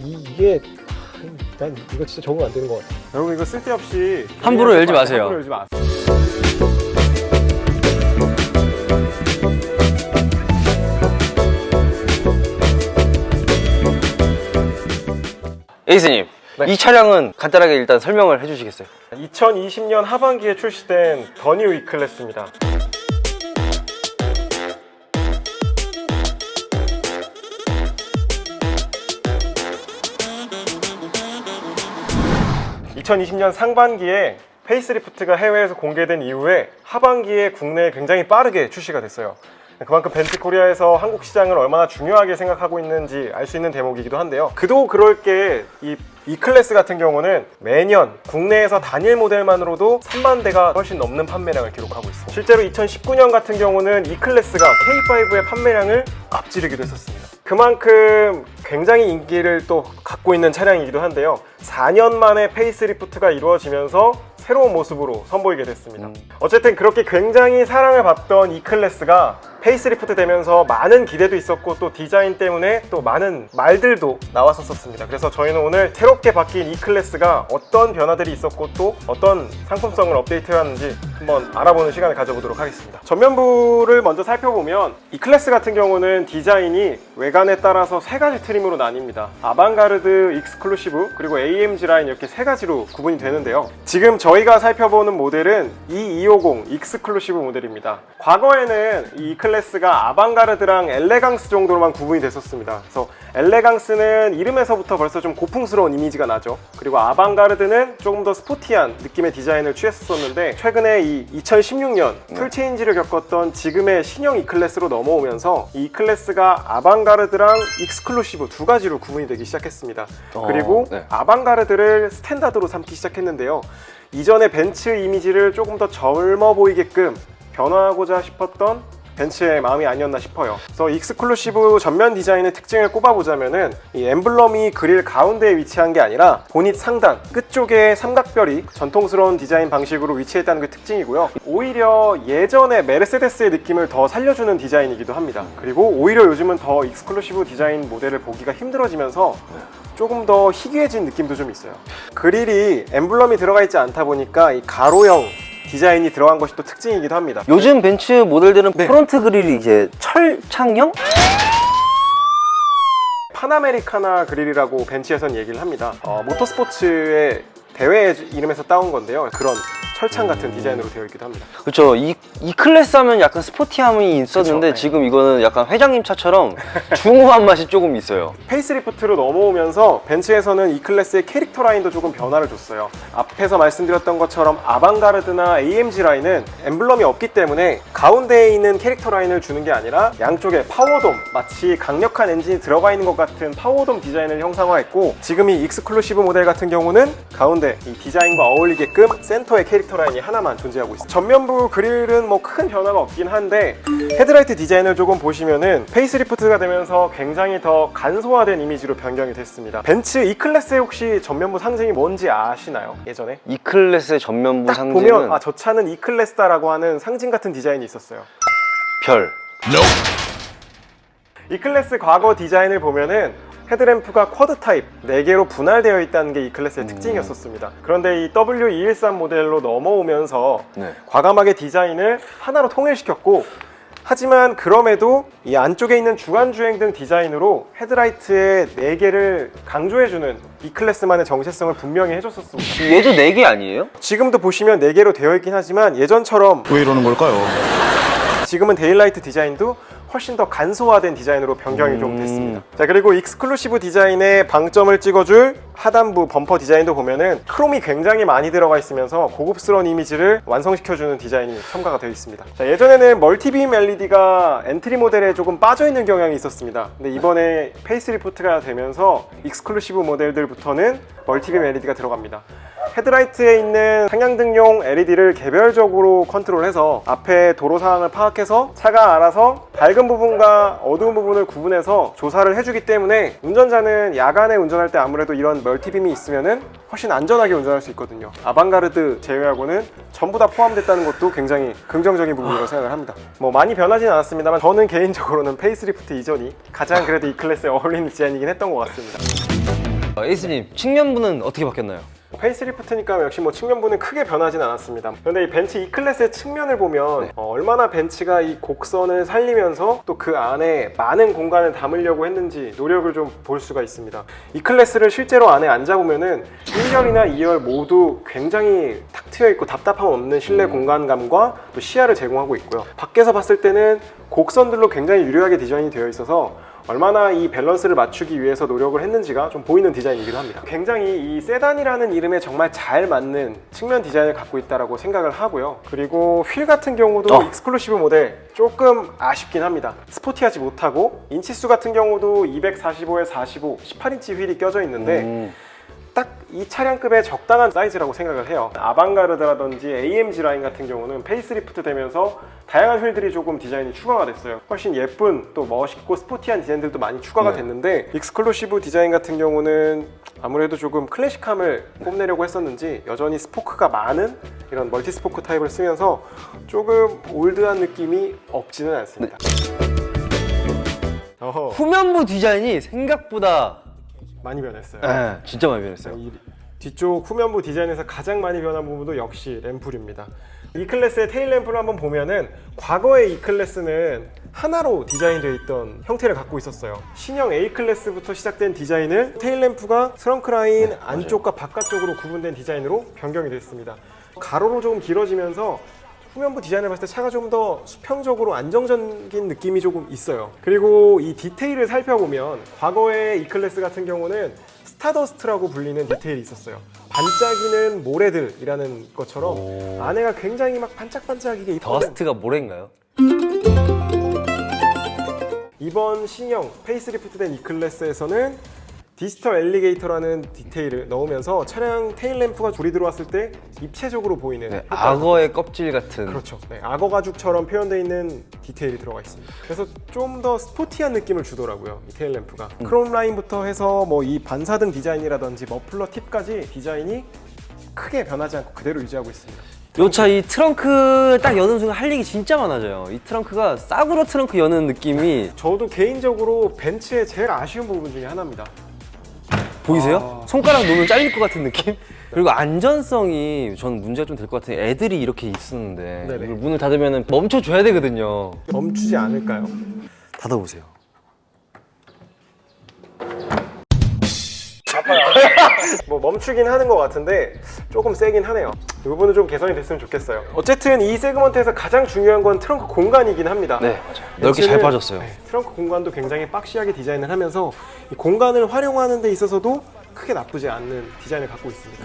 이, 이게 난 이거 진짜 적응 안 되는 것 같아. 여러분 이거 쓸데없이 함부로 열지 마세요. 함부로 열지 마세요. 에이스님, 네. 이 차량은 간단하게 일단 설명을 해주시겠어요? 2020년 하반기에 출시된 더뉴 E클래스입니다. (2020년) 상반기에 페이스리프트가 해외에서 공개된 이후에 하반기에 국내에 굉장히 빠르게 출시가 됐어요. 그만큼 벤츠 코리아에서 한국 시장을 얼마나 중요하게 생각하고 있는지 알 수 있는 대목이기도 한데요. 그도 그럴 게이 E클래스 같은 경우는 매년 국내에서 단일 모델만으로도 3만 대가 훨씬 넘는 판매량을 기록하고 있습니다. 실제로 2019년 같은 경우는 E클래스가 K5의 판매량을 앞지르기도 했었습니다. 그만큼 굉장히 인기를 또 갖고 있는 차량이기도 한데요. 4년 만에 페이스리프트가 이루어지면서 새로운 모습으로 선보이게 됐습니다. 어쨌든 그렇게 굉장히 사랑을 받던 이 클래스가 페이스리프트 되면서 많은 기대도 있었고 또 디자인 때문에 또 많은 말들도 나왔었습니다. 그래서 저희는 오늘 새롭게 바뀐 이 클래스가 어떤 변화들이 있었고 또 어떤 상품성을 업데이트해왔는지 한번 알아보는 시간을 가져보도록 하겠습니다. 전면부를 먼저 살펴보면 이 클래스 같은 경우는 디자인이 외관에 따라서 세 가지 트림으로 나뉩니다. 아방가르드, 익스클루시브, 그리고 AMG 라인 이렇게 세 가지로 구분이 되는데요. 지금 저희가 살펴보는 모델은 E250 익스클루시브 모델입니다. 과거에는 이 클래스가 아방가르드랑 엘레강스 정도로만 구분이 됐었습니다. 그래서 엘레강스는 이름에서부터 벌써 좀 고풍스러운 이미지가 나죠. 그리고 아방가르드는 조금 더 스포티한 느낌의 디자인을 취했었는데 최근에 이 2016년 풀체인지를 겪었던 지금의 신형 E 클래스로 넘어오면서 이 클래스가 아방가르드 랑 익스클루시브 두 가지로 구분이 되기 시작했습니다. 어, 그리고 네. 아방가르드를 스탠다드로 삼기 시작했는데요. 이전의 벤츠 이미지를 조금 더 젊어 보이게끔 변화하고자 싶었던 벤츠의 마음이 아니었나 싶어요. 그래서 익스클루시브 전면 디자인의 특징을 꼽아보자면은 이 엠블럼이 그릴 가운데에 위치한 게 아니라 보닛 상단 끝쪽에 삼각별이 전통스러운 디자인 방식으로 위치했다는 게 특징이고요. 오히려 예전의 메르세데스의 느낌을 더 살려주는 디자인이기도 합니다. 그리고 오히려 요즘은 더 익스클루시브 디자인 모델을 보기가 힘들어지면서 조금 더 희귀해진 느낌도 좀 있어요. 그릴이 엠블럼이 들어가 있지 않다 보니까 이 가로형 디자인이 들어간 것이 또 특징이기도 합니다. 요즘 벤츠 모델들은 네. 프론트 그릴이 이제 철창형? 파나메리카나 그릴이라고 벤츠에선 얘기를 합니다. 어, 모터스포츠의 대회 이름에서 따온 건데요. 그런 철창 같은 디자인으로 되어 있기도 합니다. 그렇죠. 이, 이 클래스 하면 약간 스포티함이 있었는데 그쵸, 네. 지금 이거는 약간 회장님 차처럼 중후한 맛이 조금 있어요. 페이스리프트로 넘어오면서 벤츠에서는 이 클래스의 캐릭터 라인도 조금 변화를 줬어요. 앞에서 말씀드렸던 것처럼 아방가르드나 AMG 라인은 엠블럼이 없기 때문에 가운데에 있는 캐릭터 라인을 주는 게 아니라 양쪽에 파워돔, 마치 강력한 엔진이 들어가 있는 것 같은 파워돔 디자인을 형상화했고 지금 이 익스클루시브 모델 같은 경우는 가운데 이 디자인과 어울리게끔 센터에 캐릭터 라인이 하나만 존재하고 있습니다. 전면부 그릴은 뭐 큰 변화가 없긴 한데 헤드라이트 디자인을 조금 보시면은 페이스리프트가 되면서 굉장히 더 간소화된 이미지로 변경이 됐습니다. 벤츠 E 클래스의 혹시 전면부 상징이 뭔지 아시나요? 예전에? 이 클래스의 전면부 딱 상징은 보면 아 저 차는 E 클래스다라고 하는 상징 같은 디자인이 있었어요. 별. E 클래스 과거 디자인을 보면은 헤드램프가 쿼드 타입 4개로 분할되어 있다는 게 이 클래스의 특징이었었습니다. 그런데 이 W213 모델로 넘어오면서 네. 과감하게 디자인을 하나로 통일시켰고 하지만 그럼에도 이 안쪽에 있는 주간주행 등 디자인으로 헤드라이트의 4개를 강조해주는 E 클래스만의 정체성을 분명히 해줬었습니다. 얘도 4개 아니에요? 지금도 보시면 4개로 되어 있긴 하지만 예전처럼 왜 이러는 걸까요? 지금은 데일라이트 디자인도 훨씬 더 간소화된 디자인으로 변경이 좀 음. 됐습니다. 자 그리고 익스클루시브 디자인의 방점을 찍어줄 하단부 범퍼 디자인도 보면은 크롬이 굉장히 많이 들어가 있으면서 고급스러운 이미지를 완성시켜주는 디자인이 첨가가 되어 있습니다. 자 예전에는 멀티빔 LED가 엔트리 모델에 조금 빠져 있는 경향이 있었습니다. 근데 이번에 페이스리프트가 되면서 익스클루시브 모델들부터는 멀티빔 LED가 들어갑니다. 헤드라이트에 있는 상향등용 LED를 개별적으로 컨트롤해서 앞에 도로 상황을 파악해서 차가 알아서 밝은 부분과 어두운 부분을 구분해서 조사를 해주기 때문에 운전자는 야간에 운전할 때 아무래도 이런 멀티빔이 있으면은 훨씬 안전하게 운전할 수 있거든요. 아방가르드 제외하고는 전부 다 포함됐다는 것도 굉장히 긍정적인 부분이라고 생각을 합니다. 뭐 많이 변하진 않았습니다만 저는 개인적으로는 페이스리프트 이전이 가장 그래도 이 클래스에 어울리는 디자인이긴 했던 것 같습니다. 어, 에이스님 측면부는 어떻게 바뀌었나요? 페이스리프트니까 역시 뭐 측면부는 크게 변하진 않았습니다. 그런데 이 벤츠 E 클래스의 측면을 보면 네. 어, 얼마나 벤츠가 이 곡선을 살리면서 또 그 안에 많은 공간을 담으려고 했는지 노력을 좀 볼 수가 있습니다. E 클래스를 실제로 안에 앉아보면은 1열이나 2열 모두 굉장히 탁 트여 있고 답답함 없는 실내 음. 공간감과 또 시야를 제공하고 있고요. 밖에서 봤을 때는 곡선들로 굉장히 유려하게 디자인이 되어 있어서 얼마나 이 밸런스를 맞추기 위해서 노력을 했는지가 좀 보이는 디자인이기도 합니다. 굉장히 이 세단이라는 이름에 정말 잘 맞는 측면 디자인을 갖고 있다고 생각을 하고요. 그리고 휠 같은 경우도 어. 익스클루시브 모델 조금 아쉽긴 합니다. 스포티하지 못하고 인치수 같은 경우도 245에 45, 18인치 휠이 껴져 있는데 음, 딱 이 차량급의 적당한 사이즈라고 생각을 해요. 아방가르드라든지 AMG 라인 같은 경우는 페이스리프트 되면서 다양한 휠들이 조금 디자인이 추가가 됐어요. 훨씬 예쁜 또 멋있고 스포티한 디자인들도 많이 추가가 네. 됐는데 익스클루시브 디자인 같은 경우는 아무래도 조금 클래식함을 뽐내려고 했었는지 여전히 스포크가 많은 이런 멀티 스포크 타입을 쓰면서 조금 올드한 느낌이 없지는 않습니다. 어허, 후면부 디자인이 생각보다 많이 변했어요. 예, 진짜 많이 변했어요. 이 뒤쪽 후면부 디자인에서 가장 많이 변한 부분도 역시 램프류입니다. 이 클래스의 테일 램프를 한번 보면은 과거의 이 클래스는 하나로 디자인되어 있던 형태를 갖고 있었어요. 신형 A 클래스부터 시작된 디자인을 테일 램프가 트렁크 라인 안쪽과 바깥쪽으로 구분된 디자인으로 변경이 됐습니다. 가로로 조금 길어지면서 후면부 디자인을 봤을 때 차가 좀 더 수평적으로 안정적인 느낌이 조금 있어요. 그리고 이 디테일을 살펴보면 과거의 E 클래스 같은 경우는 스타더스트라고 불리는 디테일이 있었어요. 반짝이는 모래들이라는 것처럼 오. 안에가 굉장히 막 반짝반짝이게 이뻐. 더스트가 모래인가요? 이번 신형 페이스리프트된 E 클래스에서는 디지털 엘리게이터라는 디테일을 넣으면서 차량 테일 램프가 조리 들어왔을 때 입체적으로 보이는 네, 효과가 악어의 껍질 같은. 그렇죠. 네, 악어 가죽처럼 표현되어 있는 디테일이 들어가 있습니다. 그래서 좀 더 스포티한 느낌을 주더라고요. 이 테일 램프가. 크롬 라인부터 해서 뭐 이 반사등 디자인이라든지 머플러 팁까지 디자인이 크게 변하지 않고 그대로 유지하고 있습니다. 요 차 이 트렁크 딱 여는 순간 할 얘기 진짜 많아져요. 이 트렁크가 싸구려 트렁크 여는 느낌이 저도 개인적으로 벤츠의 제일 아쉬운 부분 중에 하나입니다. 보이세요? 아. 손가락 놓으면 잘릴 것 같은 느낌? 그리고 안전성이 전 문제가 좀 될 것 같아요. 애들이 이렇게 있었는데 네네. 이걸 문을 닫으면 멈춰줘야 되거든요. 멈추지 않을까요? 닫아보세요. 뭐 멈추긴 하는 것 같은데 조금 세긴 하네요. 이 부분은 좀 개선이 됐으면 좋겠어요. 어쨌든 이 세그먼트에서 가장 중요한 건 트렁크 공간이긴 합니다. 네, 맞아요. 넓게 잘 빠졌어요. 네, 트렁크 공간도 굉장히 박시하게 디자인을 하면서 이 공간을 활용하는 데 있어서도 크게 나쁘지 않는 디자인을 갖고 있습니다.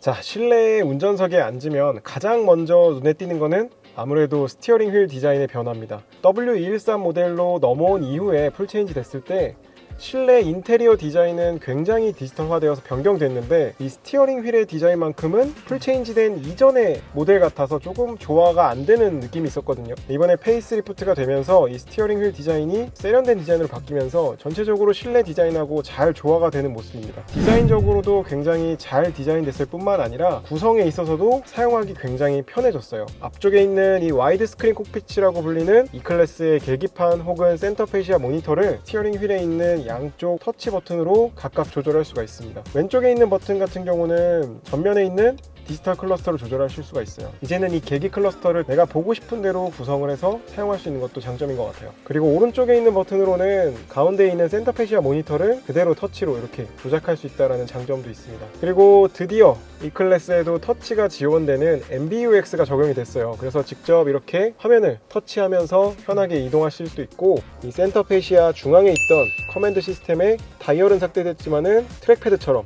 자, 실내 운전석에 앉으면 가장 먼저 눈에 띄는 거는 아무래도 스티어링 휠 디자인의 변화입니다. W213 모델로 넘어온 이후에 풀체인지 됐을 때 실내 인테리어 디자인은 굉장히 디지털화되어서 변경됐는데 이 스티어링 휠의 디자인만큼은 풀체인지된 이전의 모델 같아서 조금 조화가 안 되는 느낌이 있었거든요. 이번에 페이스리프트가 되면서 이 스티어링 휠 디자인이 세련된 디자인으로 바뀌면서 전체적으로 실내 디자인하고 잘 조화가 되는 모습입니다. 디자인적으로도 굉장히 잘 디자인됐을 뿐만 아니라 구성에 있어서도 사용하기 굉장히 편해졌어요. 앞쪽에 있는 이 와이드 스크린 콕피치라고 불리는 E 클래스의 계기판 혹은 센터 페시아 모니터를 스티어링 휠에 있는 양쪽 터치 버튼으로 각각 조절할 수가 있습니다. 왼쪽에 있는 버튼 같은 경우는 전면에 있는 디지털 클러스터를 조절하실 수가 있어요. 이제는 이 계기 클러스터를 내가 보고 싶은 대로 구성을 해서 사용할 수 있는 것도 장점인 것 같아요. 그리고 오른쪽에 있는 버튼으로는 가운데에 있는 센터 페시아 모니터를 그대로 터치로 이렇게 조작할 수 있다는 장점도 있습니다. 그리고 드디어 이 클래스에도 터치가 지원되는 MBUX가 적용이 됐어요. 그래서 직접 이렇게 화면을 터치하면서 편하게 이동하실 수도 있고 이 센터 페시아 중앙에 있던 커맨드 시스템에 다이얼은 삭제됐지만은 트랙패드처럼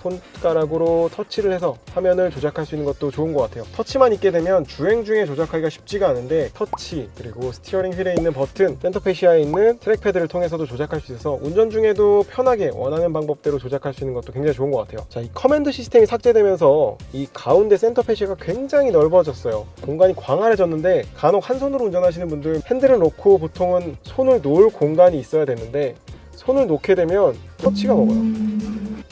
손가락으로 터치를 해서 화면을 조작할 수 있는 것도 좋은 것 같아요. 터치만 있게 되면 주행 중에 조작하기가 쉽지가 않은데 터치 그리고 스티어링 휠에 있는 버튼, 센터페시아에 있는 트랙패드를 통해서도 조작할 수 있어서 운전 중에도 편하게 원하는 방법대로 조작할 수 있는 것도 굉장히 좋은 것 같아요. 자, 이 커맨드 시스템이 삭제되면서 이 가운데 센터페시아가 굉장히 넓어졌어요. 공간이 광활해졌는데 간혹 한 손으로 운전하시는 분들 핸들을 놓고 보통은 손을 놓을 공간이 있어야 되는데 손을 놓게 되면 터치가 먹어요.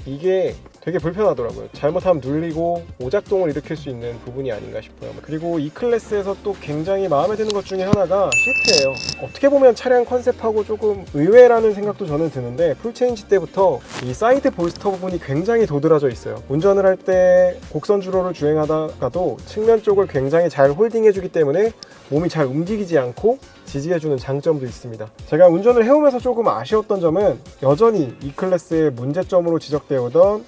이게 되게 불편하더라고요. 잘못하면 눌리고 오작동을 일으킬 수 있는 부분이 아닌가 싶어요. 그리고 이 클래스에서 또 굉장히 마음에 드는 것 중에 하나가 시트예요. 어떻게 보면 차량 컨셉하고 조금 의외라는 생각도 저는 드는데 풀체인지 때부터 이 사이드 볼스터 부분이 굉장히 도드라져 있어요. 운전을 할 때 곡선 주로를 주행하다가도 측면 쪽을 굉장히 잘 홀딩해주기 때문에 몸이 잘 움직이지 않고 지지해주는 장점도 있습니다. 제가 운전을 해오면서 조금 아쉬웠던 점은 여전히 이 클래스의 문제점으로 지적되어 오던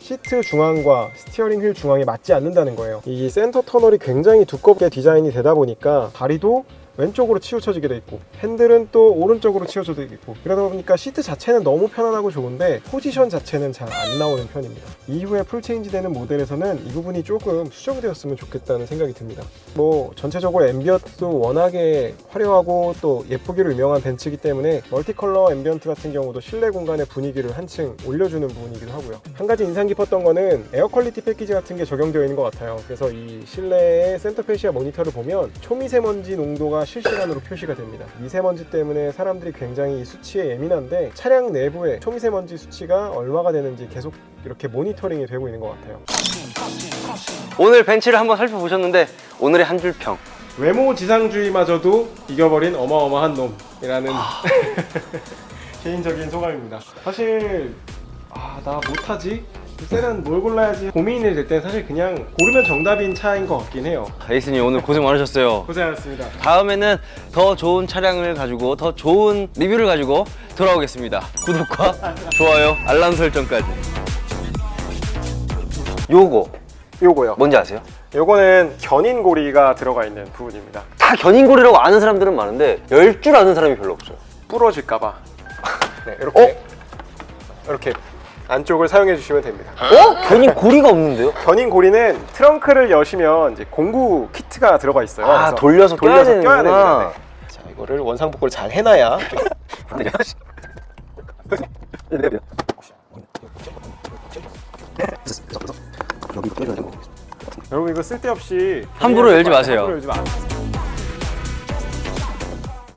시트 중앙과 스티어링 휠 중앙이 맞지 않는다는 거예요. 이 센터 터널이 굉장히 두껍게 디자인이 되다 보니까 다리도 왼쪽으로 치우쳐지게 돼 있고 핸들은 또 오른쪽으로 치우쳐져 있고 그러다 보니까 시트 자체는 너무 편안하고 좋은데 포지션 자체는 잘 안 나오는 편입니다. 이후에 풀 체인지 되는 모델에서는 이 부분이 조금 수정되었으면 좋겠다는 생각이 듭니다. 뭐 전체적으로 앰비언트도 워낙에 화려하고 또 예쁘기로 유명한 벤츠이기 때문에 멀티컬러 앰비언트 같은 경우도 실내 공간의 분위기를 한층 올려주는 부분이기도 하고요. 한 가지 인상 깊었던 거는 에어 퀄리티 패키지 같은 게 적용되어 있는 것 같아요. 그래서 이 실내의 센터페시아 모니터를 보면 초미세먼지 농도가 실시간으로 표시가 됩니다. 미세먼지 때문에 사람들이 굉장히 이 수치에 예민한데 차량 내부에 초미세먼지 수치가 얼마가 되는지 계속 이렇게 모니터링이 되고 있는 것 같아요. 오늘 벤츠를 한번 살펴보셨는데 오늘의 한 줄 평. 외모 지상주의마저도 이겨버린 어마어마한 놈이라는 개인적인 소감입니다. 사실 아 나 못하지? 세단 뭘 골라야지 고민이 될 때 사실 그냥 고르면 정답인 차인 것 같긴 해요. 에이스님 오늘 고생 많으셨어요. 고생하셨습니다. 다음에는 더 좋은 차량을 가지고 더 좋은 리뷰를 가지고 돌아오겠습니다. 구독과 좋아요, 알람 설정까지. 요거 요거요. 뭔지 아세요? 요거는 견인고리가 들어가 있는 부분입니다. 다 견인고리라고 아는 사람들은 많은데 열 줄 아는 사람이 별로 없어요. 부러질까봐. 네, 이렇게 이렇게 안쪽을 사용해 주시면 됩니다. 어? 견인 고리가 없는데요? 견인 고리는 트렁크를 여시면 이제 공구 키트가 들어가 있어요. 아, 그래서 돌려서 껴야 되는구나. 됩니다. 네. 자, 이거를 원상 복구를 잘 해놔야 여러분 이거 쓸데없이 함부로 열지 마세요. 함부로 열지 마세요.